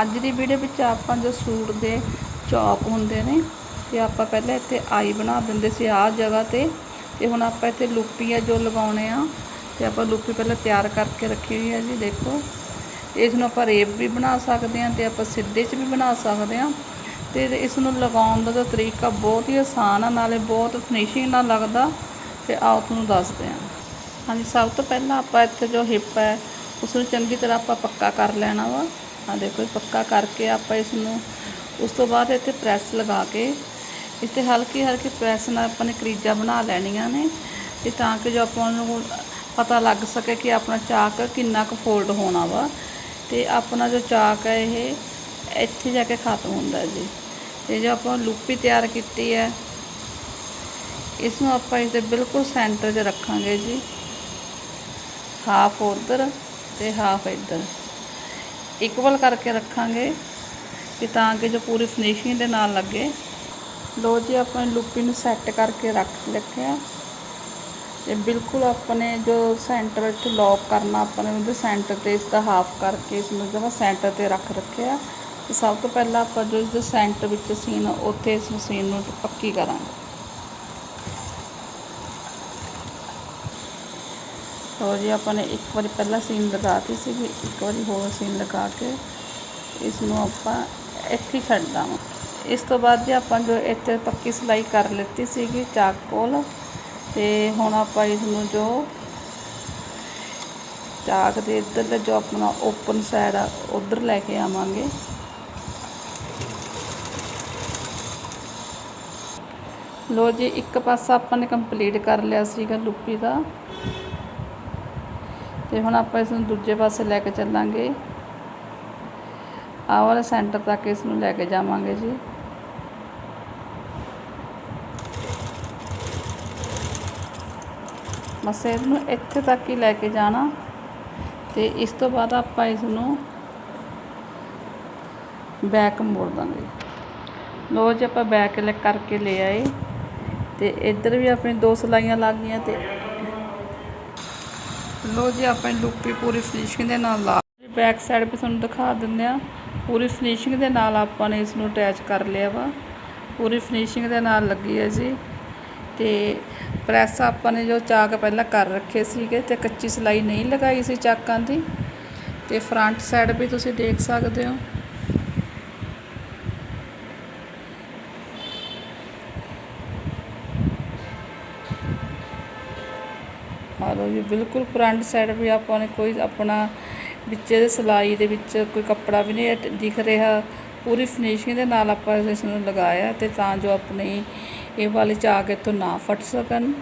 ਅੱਜ ਦੀ ਵੀਡੀਓ ਵਿੱਚ ਆਪਾਂ ਜੋ ਸੂਟ ਦੇ ਚੌਕ ਹੁੰਦੇ ਨੇ, ਤੇ ਆਪਾਂ ਪਹਿਲਾਂ ਇੱਥੇ ਆਈ ਬਣਾ ਦਿੰਦੇ ਸੀ ਆਹ ਜਗ੍ਹਾ ਤੇ ਤੇ ਹੁਣ ਆਪਾਂ ਇੱਥੇ ਲੁੱਪੀ ਆ ਜੋ ਲਗਾਉਣੇ ਆ, ਤੇ ਆਪਾਂ ਲੁੱਪੀ ਪਹਿਲਾਂ ਤਿਆਰ ਕਰਕੇ ਰੱਖੀ ਹੋਈ ਹੈ ਜੀ, ਦੇਖੋ। ਇਸ ਨੂੰ ਆਪਾਂ ਰੇਪ ਵੀ ਬਣਾ ਸਕਦੇ ਹਾਂ ਤੇ ਆਪਾਂ ਸਿੱਧੇ 'ਚ ਵੀ ਬਣਾ ਸਕਦੇ ਹਾਂ ਤੇ ਇਸ ਨੂੰ ਲਗਾਉਣ ਦਾ ਜੋ ਤਰੀਕਾ ਬਹੁਤ ਹੀ ਆਸਾਨ ਆ, ਨਾਲੇ ਬਹੁਤ ਫਿਨਿਸ਼ਿੰਗ ਨਾਲ ਲੱਗਦਾ, ਤੇ ਆਓ ਤੁਹਾਨੂੰ ਦੱਸਦੇ ਹਾਂ ਹਾਂਜੀ, ਸਭ ਤੋਂ ਪਹਿਲਾਂ ਆਪਾਂ ਇੱਥੇ ਜੋ ਹਿੱਪ ਹੈ ਉਸ ਨੂੰ ਚੰਗੀ ਤਰ੍ਹਾਂ ਆਪਾਂ ਪੱਕਾ ਕਰ ਲੈਣਾ ਵਾ। ਆ ਦੇਖੋ ਇਹ ਪੱਕਾ ਕਰਕੇ ਆਪਾਂ ਇਸ ਨੂੰ ਉਸ ਤੋਂ ਬਾਅਦ ਇੱਥੇ ਪ੍ਰੈਸ ਲਗਾ ਕੇ ਇਸ ਤੇ ਹਲਕੀ ਹਲਕੀ ਪ੍ਰੈਸ ਨਾਲ ਆਪਾਂ ਨੇ ਕਰੀਜਾਂ ਬਣਾ ਲੈਣੀਆਂ ਨੇ, ਤੇ ਤਾਂ ਕਿ ਜੋ ਆਪਾਂ ਨੂੰ ਪਤਾ ਲੱਗ ਸਕੇ ਕਿ ਆਪਣਾ ਚਾਕ ਕਿੰਨਾ ਕੁ ਫੋਲਡ ਹੋਣਾ ਵਾ, ਤੇ ਆਪਣਾ ਜੋ ਚਾਕ ਹੈ ਇਹ ਇੱਥੇ ਜਾ ਕੇ ਖਤਮ ਹੁੰਦਾ ਜੀ। ਤੇ ਜੋ ਆਪਾਂ ਲੂਪੀ ਤਿਆਰ ਕੀਤੀ ਹੈ ਇਸ ਨੂੰ ਆਪਾਂ ਇਸ ਦੇ ਬਿਲਕੁਲ ਸੈਂਟਰ 'ਚ ਰੱਖਾਂਗੇ ਜੀ। ਹਾਫ ਉਧਰ ਤੇ ਹਾਫ ਇੱਧਰ। ਇਕੁਅਲ ਕਰਕੇ ਰੱਖਾਂਗੇ ਕਿ ਤਾਂ ਕਿ ਜੋ ਪੂਰੀ ਫਿਨਿਸ਼ਿੰਗ ਦੇ ਨਾਲ ਲੱਗੇ। ਲੋ ਜੀ, ਆਪਾਂ ਲੁੱਪੀ ਨੂੰ ਸੈੱਟ ਕਰਕੇ ਰੱਖ ਰੱਖਿਆ ਤੇ ਬਿਲਕੁਲ ਆਪਣੇ ਜੋ ਸੈਂਟਰ ਇੱਥੇ ਲੌਕ ਕਰਨਾ, ਆਪਾਂ ਨੇ ਉਹਦੇ ਸੈਂਟਰ ਤੇ ਇਸ ਦਾ ਹਾਫ ਕਰਕੇ ਇਸ ਨੂੰ ਜਮਾ ਸੈਂਟਰ ਤੇ ਰੱਖ ਰੱਖਿਆ ਤੇ ਸਭ ਤੋਂ ਪਹਿਲਾਂ ਆਪਾਂ ਜੋ ਇਸ ਦੇ ਸੈਂਟਰ ਵਿੱਚ ਸੀਨ ਉੱਥੇ ਇਸ ਮਸ਼ੀਨ ਨੂੰ ਪੱਕੀ ਕਰਾਂਗੇ। ਲਓ ਜੀ, ਆਪਾਂ ਨੇ ਇੱਕ ਵਾਰੀ ਪਹਿਲਾਂ ਸੀਨ ਲਗਾਤੀ ਸੀ ਇੱਕ ਵਾਰੀ ਹੋਰ ਸੀਨ ਲਗਾ ਕੇ ਇਸ ਨੂੰ ਆਪਾਂ ਇੱਥੇ ਛੱਡ ਦਾਂਗੇ ਇਸ ਤੋਂ ਬਾਅਦ ਜੀ ਆਪਾਂ ਜੋ ਇੱਥੇ ਪੱਕੀ ਸਿਲਾਈ ਕਰ ਲਿੱਤੀ ਸੀਗੀ ਚਾਕ ਕੋਲ, ਤੇ ਹੁਣ ਆਪਾਂ ਇਸ ਨੂੰ ਜੋ ਚਾਕ ਦੇ ਇੱਧਰਲੇ ਜੋ ਆਪਣਾ ਓਪਨ ਸਾਈਡ ਆ, ਉਧਰ ਲੈ ਕੇ ਆਵਾਂਗੇ। ਲੋ ਜੀ, ਇੱਕ ਪਾਸਾ ਆਪਾਂ ਨੇ ਕੰਪਲੀਟ ਕਰ ਲਿਆ ਸੀਗਾ ਲੁੱਪੀ ਦਾ। ਤੇ ਹੁਣ ਆਪਾਂ ਇਸ ਨੂੰ ਦੂਜੇ ਪਾਸੇ ਲੈ ਕੇ ਚੱਲਾਂਗੇ। ਆਹ ਵਾਲੇ ਸੈਂਟਰ ਤੱਕ ਇਸ ਨੂੰ ਲੈ ਕੇ ਜਾਵਾਂਗੇ ਜੀ। ਬਸ ਇਹਨੂੰ ਇੱਥੇ ਤੱਕ ਹੀ ਲੈ ਕੇ ਜਾਣਾ। ਤੇ ਇਸ ਤੋਂ ਬਾਅਦ ਆਪਾਂ ਇਸ ਨੂੰ ਬੈਕ ਮੋੜ ਦਾਂਗੇ। ਲੋ ਜੀ, ਆਪਾਂ ਬੈਕ ਲੈ ਕਰਕੇ ਲੈ ਆਏ। ਤੇ ਇੱਧਰ ਵੀ ਆਪਣੀ ਦੋ ਸਲਾਈਆਂ ਲੱਗ ਗਈਆਂ ਤੇ ਲੋ ਜੀ, ਆਪਾਂ ਲੁੱਪੀ ਪੂਰੀ ਫਿਨਿਸ਼ਿੰਗ ਦੇ ਨਾਲ ਲਾ ਬੈਕ ਸਾਈਡ ਵੀ ਤੁਹਾਨੂੰ ਦਿਖਾ ਦਿੰਦੇ ਆ ਪੂਰੀ ਫਿਨਿਸ਼ਿੰਗ ਦੇ ਨਾਲ ਆਪਾਂ ਨੇ ਇਸ ਨੂੰ ਅਟੈਚ ਕਰ ਲਿਆ ਵਾ। ਪੂਰੀ ਫਿਨਿਸ਼ਿੰਗ ਦੇ ਨਾਲ ਲੱਗੀ ਹੈ ਜੀ। ਤੇ ਪ੍ਰੈਸ ਆਪਾਂ ਨੇ ਜੋ ਚਾਕ ਪਹਿਲਾਂ ਕਰ ਰੱਖੇ ਸੀਗੇ ਤੇ ਕੱਚੀ ਸਲਾਈ ਨਹੀਂ ਲਗਾਈ ਸੀ ਚਾਕਾਂ ਦੀ। ਤੇ ਫਰੰਟ ਸਾਈਡ ਵੀ ਤੁਸੀਂ ਦੇਖ ਸਕਦੇ ਹੋ। ਹਾਲੋ ਜੀ ਬਿਲਕੁਲ ਫਰੰਟ ਸਾਈਡ ਵੀ ਆਪਾਂ ਨੇ ਕੋਈ ਆਪਣਾ ਵਿੱਚ ਦੇ ਸਿਲਾਈ ਦੇ ਵਿੱਚ ਕੋਈ ਕੱਪੜਾ ਵੀ ਨਹੀਂ ਦਿਖ ਰਿਹਾ। ਪੂਰੀ ਫਿਨਿਸ਼ਿੰਗ ਦੇ ਨਾਲ ਆਪਾਂ ਇਸ ਨੂੰ ਲਗਾਇਆ ਤੇ ਤਾਂ ਜੋ ਆਪਣੀ ਇਹ ਵਾਲੀ ਚਾਕ ਇੱਥੋਂ ਨਾ ਫਟ ਸਕਣ।